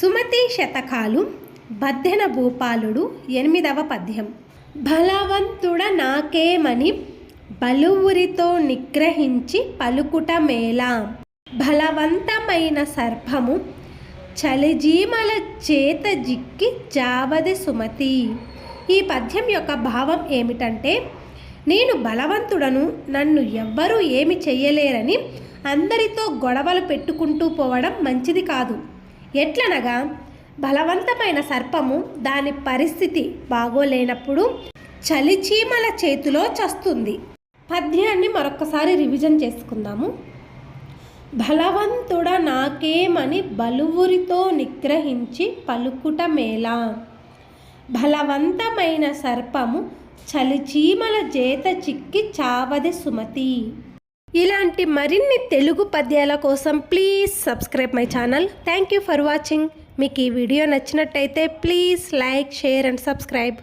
సుమతి శతకాలు బద్దెన భూపాలుడు ఎనిమిదవ పద్యం. బలవంతుడ నాకేమని బలువురితో నిగ్రహించి పలుకుట మేలా బలవంతమైన సర్పము చలిజీమల చేత జిక్కి జావది సుమతి. ఈ పద్యం యొక్క భావం ఏమిటంటే నేను బలవంతుడను నన్ను ఎవ్వరూ ఏమి చెయ్యలేరని అందరితో గొడవలు పెట్టుకుంటూ పోవడం మంచిది కాదు. ఎట్లనగా బలవంతమైన సర్పము దాని పరిస్థితి బాగోలేనప్పుడు చలిచీమల చేతిలో చస్తుంది. పద్యాన్ని మరొకసారి రివిజన్ చేసుకుందాము. బలవంతుడ నాకేమని బలువురితో నిగ్రహించి పలుకుట మేలా? బలవంతమైన సర్పము చలిచీమల చేత చిక్కి చావది సుమతి. ఇలాంటి మరిన్ని తెలుగు పద్యాల కోసం please subscribe my channel thank you for watching మీకు ఈ వీడియో నచ్చినట్టయితే please like share and subscribe